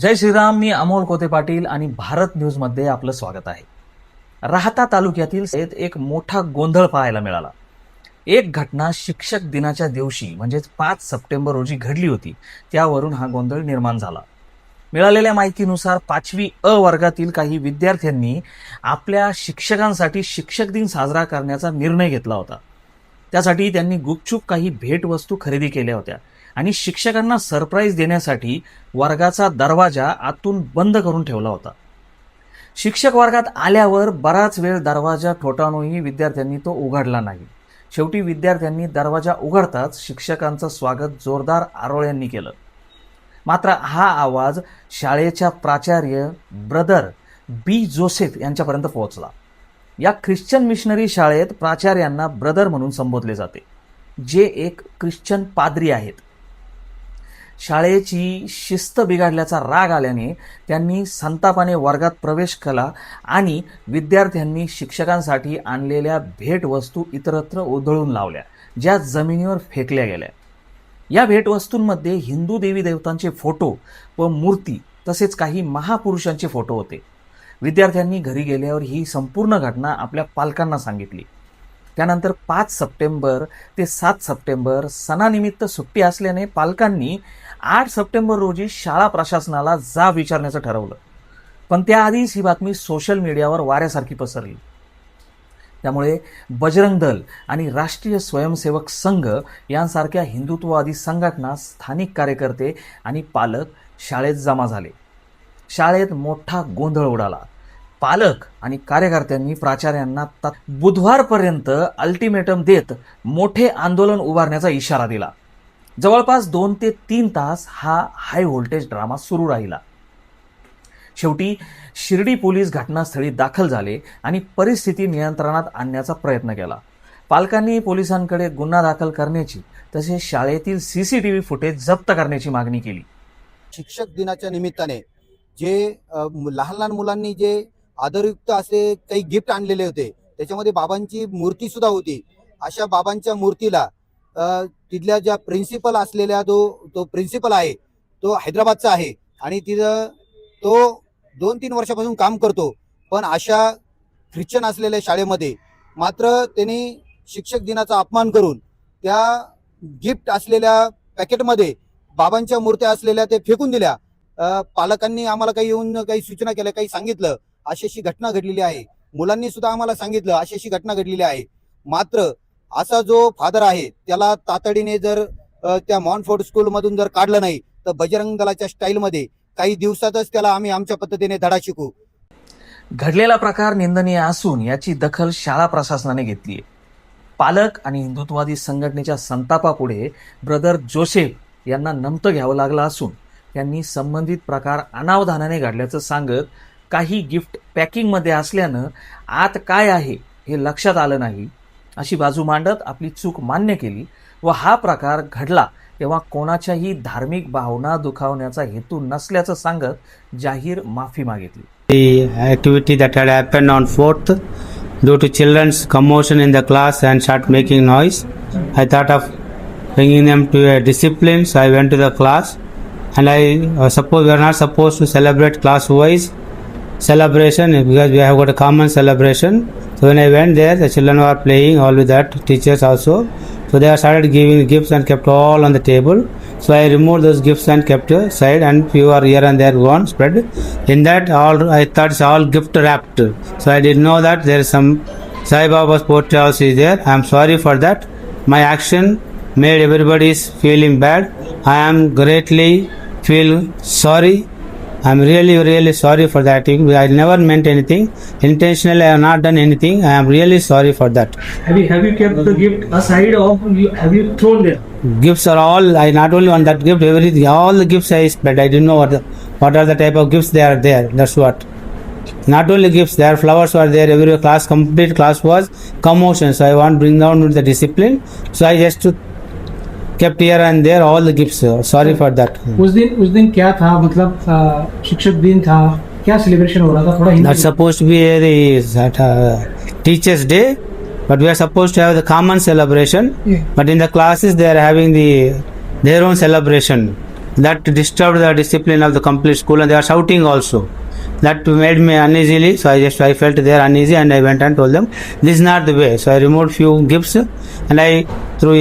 जय श्रीराम मी अमोल कोते पाटील आणि भारत न्यूजमध्ये आपलं स्वागत आहे. राहता तालुक्यातील एक मोठा गोंधळ पाहायला मिळाला. एक घटना शिक्षक दिनाच्या दिवशी म्हणजेच पाच सप्टेंबर रोजी घडली होती. त्यावरून हा गोंधळ निर्माण झाला. मिळालेल्या माहितीनुसार पाचवी अ वर्गातील काही विद्यार्थ्यांनी आपल्या शिक्षकांसाठी शिक्षक दिन साजरा करण्याचा निर्णय घेतला होता. त्यासाठी त्यांनी गुपचूप काही भेटवस्तू खरेदी केल्या होत्या. आणि शिक्षकांना सरप्राईज देण्यासाठी वर्गाचा दरवाजा आतून बंद करून ठेवला होता. शिक्षक वर्गात आल्यावर बराच वेळ दरवाजा ठोठावूनही विद्यार्थ्यांनी तो उघडला नाही. शेवटी विद्यार्थ्यांनी दरवाजा उघडताच शिक्षकांचं स्वागत जोरदार आरोळ्यांनी केलं. मात्र हा आवाज शाळेच्या प्राचार्य ब्रदर बी जोसेफ यांच्यापर्यंत पोहोचला. या ख्रिश्चन मिशनरी शाळेत प्राचार्यांना ब्रदर म्हणून संबोधले जाते जे एक ख्रिश्चन पाद्री आहेत. शाळेची शिस्त बिघडल्याचा राग आल्याने त्यांनी संतापाने वर्गात प्रवेश केला आणि विद्यार्थ्यांनी शिक्षकांसाठी आणलेल्या भेटवस्तू इतरत्र उधळून लावल्या ज्या जमिनीवर फेकल्या गेल्या. या भेटवस्तूंमध्ये हिंदू देवी देवतांचे फोटो व मूर्ती तसेच काही महापुरुषांचे फोटो होते. विद्यार्थ्यांनी घरी गेल्यावर ही संपूर्ण घटना आपल्या पालकांना सांगितली. त्यानंतर पाच सप्टेंबर ते सात सप्टेंबर सणानिमित्त सुट्टी असल्याने पालकांनी आठ सप्टेंबर रोजी शाळा प्रशासनाला जा विचारण्याचं ठरवलं. पण त्याआधीच ही बातमी सोशल मीडियावर वाऱ्यासारखी पसरली. त्यामुळे बजरंग दल आणि राष्ट्रीय स्वयंसेवक संघ यांसारख्या हिंदुत्ववादी संघटना स्थानिक कार्यकर्ते आणि पालक शाळेत जमा झाले. शाळेत मोठा गोंधळ उडाला. पालक आणि कार्यकर्त्यांनी प्राचार्यांना बुधवारपर्यंत अल्टिमेटम देत मोठे आंदोलन उभारण्याचा इशारा दिला. जवळपास दोन ते तीन तास हा हाय व्होल्टेज ड्रामा सुरू राहिला. शेवटी शिर्डी पोलीस घटनास्थळी दाखल झाले आणि परिस्थिती नियंत्रणात आणण्याचा प्रयत्न केला. पालकांनी पोलिसांकडे गुन्हा दाखल करण्याची तसेच शाळेतील C C T V footage जप्त करण्याची मागणी केली. शिक्षक दिनाच्या निमित्ताने जे लहान लहान मुलांनी जे आदरयुक्त असे काही गिफ्ट आणलेले होते. त्याच्यामध्ये बाबांची मूर्ती सुद्धा होती. अशा बाबांच्या मूर्तीला तिथल्या ज्या प्रिन्सिपल असलेल्या जो तो प्रिन्सिपल आहे तो हैदराबादचा आहे. आणि तिथं तो दोन तीन वर्षापासून काम करतो. पण अशा ख्रिश्चन असलेल्या शाळेमध्ये मात्र त्यांनी शिक्षक दिनाचा अपमान करून त्या गिफ्ट असलेल्या पॅकेटमध्ये बाबांच्या मूर्त्या असलेल्या ते फेकून दिल्या. पालकांनी आम्हाला काही येऊन काही सूचना केल्या काही सांगितलं. अशी अशी घटना घडलेली आहे. मुलांनी सुद्धा आम्हाला सांगितलं अशी अशी घटना घडलेली आहे. मात्र असा जो फादर आहे त्याला तातडीने जर त्या मॉनफोर्ड स्कूलमधून जर काढलं नाही तर बजरंग दलाच्या स्टाईलमध्ये काही दिवसातच त्याला आम्ही आमच्या पद्धतीने धडा शिकू. घडलेला प्रकार निंदनीय असून याची दखल शाळा प्रशासनाने घेतली आहे. पालक आणि हिंदुत्ववादी संघटनेच्या संतापापुढे ब्रदर जोसेफ यांना नमतं घ्यावं लागलं असून त्यांनी संबंधित प्रकार अनावधानाने घडल्याचं सांगत काही गिफ्ट पॅकिंगमध्ये असल्यानं आत काय आहे हे लक्षात आलं नाही. अशी बाजू मांडत आपली चूक मान्य केली व हा प्रकार घडला तेव्हा कोणाच्याही धार्मिक भावना दुखावण्याचा हेतू नसल्याचं सांगत जाहीर माफी मागितली. Activity that had happen on fourth due to children's commotion in the class and short making noise I thought of bringing name to a disciplines I went to the class and I suppose we are not suppose to celebrate class wise celebration because we have got a common celebration. So when i went there the children were playing all with that teachers also. So they started giving gifts and kept all on the table. So i removed those gifts and kept aside and few are here and there gone spread. In that all i thought it's all gift wrapped. So i didn't know that there is some sai baba's portrait also is there. I am sorry for that. My action made everybody is feeling bad. I am greatly feel sorry i'm really really sorry for that i never meant anything. Intentionally i have not done anything. I am really sorry for that. Have you have you kept the gift aside or you, have you thrown them? gifts are all i not only want that gift everything all the gifts i spread i didn't know what the, what are the type of gifts they are there. That's what. Not only gifts there flowers were there every class complete class was commotion. So i want bring down with the discipline. So i just kept here and there all the gifts uh, sorry for that उस दिन उस दिन क्या था मतलब अ, शिक्षक दिन था क्या सेलिब्रेशन हो रहा था थोड़ा Hindi that's supposed to be a the that, uh, teachers day but we are supposed to have the common celebration Yeah. but in the classes they are having the their own celebration that disturbed the discipline of the complete school and they were shouting also that made me uneasily so i just i felt they are uneasy and i went and told them this is not the way so i removed few gifts and i threw